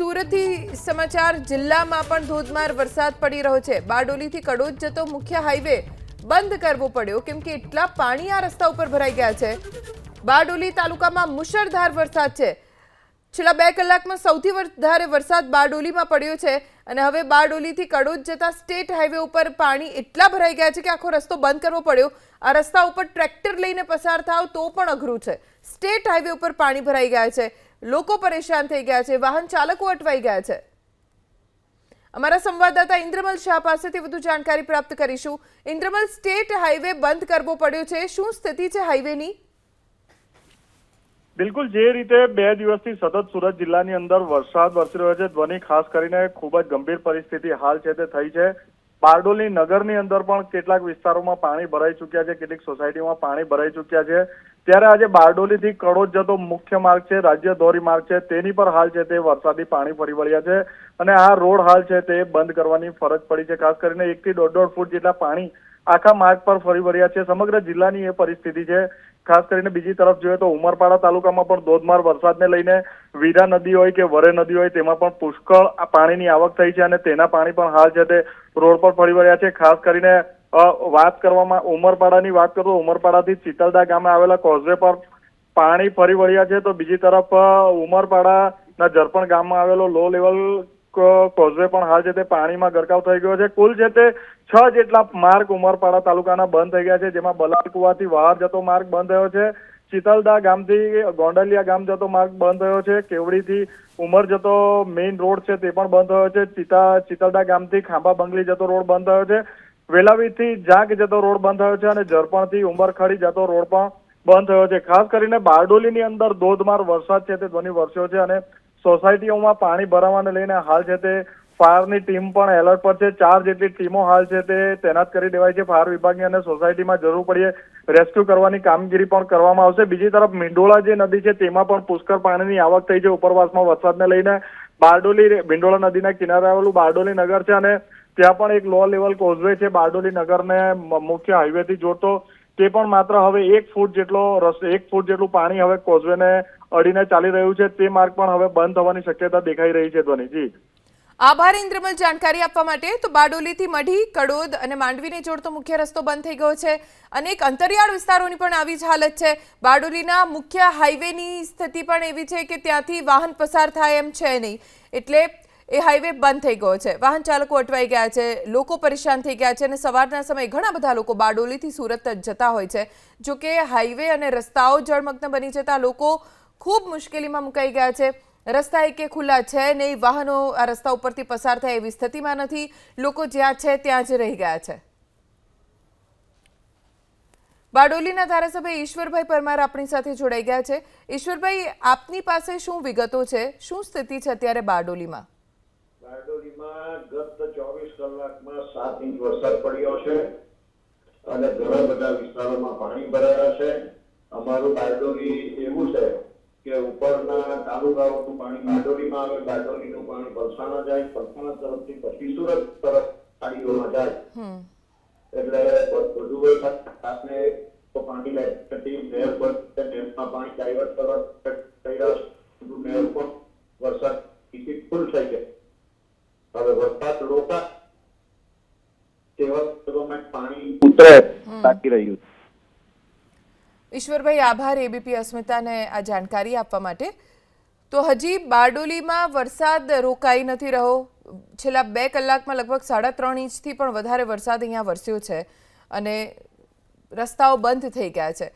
સુરતથી સમાચાર, જિલ્લામાં પણ ધોધમાર વરસાદ પડી રહ્યો છે. બારડોલીથી કડોદ જતો મુખ્ય હાઈવે બંધ કરવો પડ્યો, કેમ કે એટલા પાણી આ રસ્તા ઉપર ભરાઈ ગયા છે. બારડોલી તાલુકામાં મુશળધાર વરસાદ છે. છેલ્લા બે કલાકમાં સૌથી વધારે વરસાદ બારડોલીમાં પડ્યો છે અને હવે બારડોલીથી કડોદ જતા સ્ટેટ હાઈવે ઉપર પાણી એટલા ભરાઈ ગયા છે કે આખો રસ્તો બંધ કરવો પડ્યો. આ રસ્તા ઉપર ટ્રેક્ટર લઈને પસાર થાવ તો પણ અઘરું છે. સ્ટેટ હાઈવે ઉપર પાણી ભરાઈ ગયા છે. લોકો પરેશાન થઈ ગયા છે, વાહન ચાલકો અટવાઈ ગયા છે. અમારા સંવાદદાતા ઇન્દ્રમલ શાહ પાસેથી વધુ જાણકારી પ્રાપ્ત કરીશું. ઇન્દ્રમલ, સ્ટેટ હાઈવે બંધ કરવો પડ્યો છે. શું સ્થિતિ છે હાઈવેની? બિલકુલ, જે રીતે બે દિવસથી સતત સુરત જિલ્લાની અંદર વરસાદ વરસી રહ્યો છે, ધ્વનિ ખાસ કરીને ખૂબ જ ગંભીર પરિસ્થિતિ હાલ છે તે થઈ છે. બારડોલી નગરની અંદર પણ કેટલાક વિસ્તારોમાં પાણી ભરાઈ ચૂક્યા છે, કેટલીક સોસાયટીમાં પાણી ભરાઈ ચૂક્યા છે. ત્યારે આજે બારડોલીથી કડોદ જતો મુખ્ય માર્ગ છે, રાજ્ય ધોરી માર્ગ છે. તેની પર હાલ છે તે વરસાદી પાણી ફરી વળ્યા છે અને આ રોડ હાલ છે તે બંધ કરવાની ફરજ પડી છે. ખાસ કરીને એકથી દોઢ દોઢ ફૂટ જેટલા પાણી આખા માર્ગ પર ફરી વળ્યા છે. સમગ્ર જિલ્લાની એ પરિસ્થિતિ છે. ખાસ કરીને બીજી તરફ જોઈએ તો ઉમરપાડા તાલુકામાં પણ ધોધમાર વરસાદને લઈને વીરા નદી હોય કે વરે નદી હોય તેમાં પણ પુષ્કળ પાણીની આવક થઈ છે અને તેના પાણી પણ હાલ છે તે રોડ પર ફરી વળ્યા છે. ખાસ કરીને વાત કરવામાં, ઉમરપાડાની વાત કરું તો ઉમરપાડાથી ચિતલદા ગામે આવેલા કોઝવે પર પાણી ફરી વળ્યા છે. તો બીજી તરફ ઉમરપાડાના જરપણ ગામમાં આવેલો લો લેવલ કોઝવે પણ હાલ છે તે પાણીમાં ગરકાવ થઈ ગયો છે. કુલ છે તે છ જેટલા માર્ગ ઉમરપાડા તાલુકાના બંધ થઈ ગયા છે, જેમાં બલાલકુવાથી વહાર જતો માર્ગ બંધ થયો છે. ચિતલદા ગામથી ગોંડલિયા ગામ જતો માર્ગ બંધ થયો છે. કેવડીથી ઉમર જતો મેઇન રોડ છે તે પણ બંધ થયો છે. ચિતા ચિતલદા ગામથી ખાંભા બંગલી જતો રોડ બંધ થયો છે. વેલાવીથી જાગ જતો રોડ બંધ થયો છે અને જરપણથી ઉમરખડી જતો રોડ પણ બંધ થયો છે. ખાસ કરીને બારડોલીની અંદર ધોધમાર વરસાદ છે તે ધ્વનિ વરસ્યો છે અને સોસાયટીઓમાં પાણી ભરાવાને લઈને હાલ છે તે ફાયરની ટીમ પણ એલર્ટ પર છે. ચાર જેટલી ટીમો હાલ છે તે તૈનાત કરી દેવાય છે. ફાયર વિભાગની અને સોસાયટીમાં જરૂર પડીએ રેસ્ક્યુ કરવાની કામગીરી પણ કરવામાં આવશે. બીજી તરફ મીંડોળા જે નદી છે તેમાં પણ પુષ્કળ પાણીની આવક થઈ છે. ઉપરવાસમાં વરસાદને લઈને બારડોલી ભિંડોળા નદીના કિનારે આવેલું બારડોલી નગર છે અને ત્યાં પણ એક લો લેવલ કોઝવે છે, બારડોલી નગરને મુખ્ય હાઈવેથી જોડતો તે પણ માત્ર હવે એક ફૂટ જેટલો રસ્તો, એક ફૂટ જેટલું પાણી હવે કોઝવેને અડીને ચાલી રહ્યું છે. તે માર્ગ પણ હવે બંધ થવાની શક્યતા દેખાઈ રહી છે ધ્વનિજી આભાર, ઇન્દ્રમલ. જાણકારી આપવા માટે તો બારડોલીથી મઢી, કડોદ અને માંડવીને જોડતો મુખ્ય રસ્તો બંધ થઈ ગયો છે. અનેક અંતરિયાળ વિસ્તારોની પણ આવી જ હાલત છે. બારડોલીના મુખ્ય હાઈવેની સ્થિતિ પણ એવી છે કે ત્યાંથી વાહન પસાર થાય એમ છે નહીં. એટલે એ હાઈવે બંધ થઈ ગયો છે. વાહન ચાલકો અટવાઈ ગયા છે. લોકો પરેશાન થઈ ગયા છે અને સવારના સમયે ઘણા બધા લોકો બારડોલીથી સુરત જતા હોય છે. જો કે હાઈવે અને રસ્તાઓ જળમગ્ન બની જતા લોકો ખૂબ મુશ્કેલીમાં મુકાઈ ગયા છે. રસ્તા એકે ખુલ્લા છે નહીં, વાહનો આ રસ્તા ઉપરથી પસાર થાય એવી સ્થિતિમાં નથી. લોકો જ્યાં છે ત્યાં જ રહી ગયા છે. બારડોલીના ધારાસભ્ય ઈશ્વરભાઈ પરમાર આપણી સાથે જોડાઈ ગયા છે. ઈશ્વરભાઈ, આપની પાસે શું વિગતો છે? શું સ્થિતિ છે અત્યારે બારડોલીમાં? બારડોલીમાં ગત ચોવીસ કલાકમાં સાત ઇંચ વરસાદ પડ્યો છે અને ઘણા બધા વિસ્તારોમાં પાણી ભરાયા છે. અમારું બારડોલી એવું છે કે ઉપરના તાલુકાઓનું પાણી બારડોલીમાં આવે બારડોલીનું પાણી પલસાણા જાય પલસાણા તરફથી પછી સુરત તરફ પાણીઓમાં જાય. એટલે વરસાદ સાથે તો પાણી લાઈટ નહેર પર ડેમમાં પાણી ડાયવર્ટ કરવા થઈ રહ્યા છે નહેર પણ વરસાદ ફૂલ થઈ છે હવે વરસાદ રોકા તેવા વિસ્તારોમાં પાણી ઉતરે બાકી રહ્યું છે. ઈશ્વરભાઈ આભાર. એબીપી અસ્મિતાને આ જાણકારી આપવા માટે. તો હજી બારડોલીમાં વરસાદ રોકાઈ નથી રહ્યો. છેલ્લા બે કલાકમાં લગભગ સાડા ત્રણ ઇંચથી પણ વધારે વરસાદ અહીંયા વરસ્યો છે અને રસ્તાઓ બંધ થઈ ગયા છે.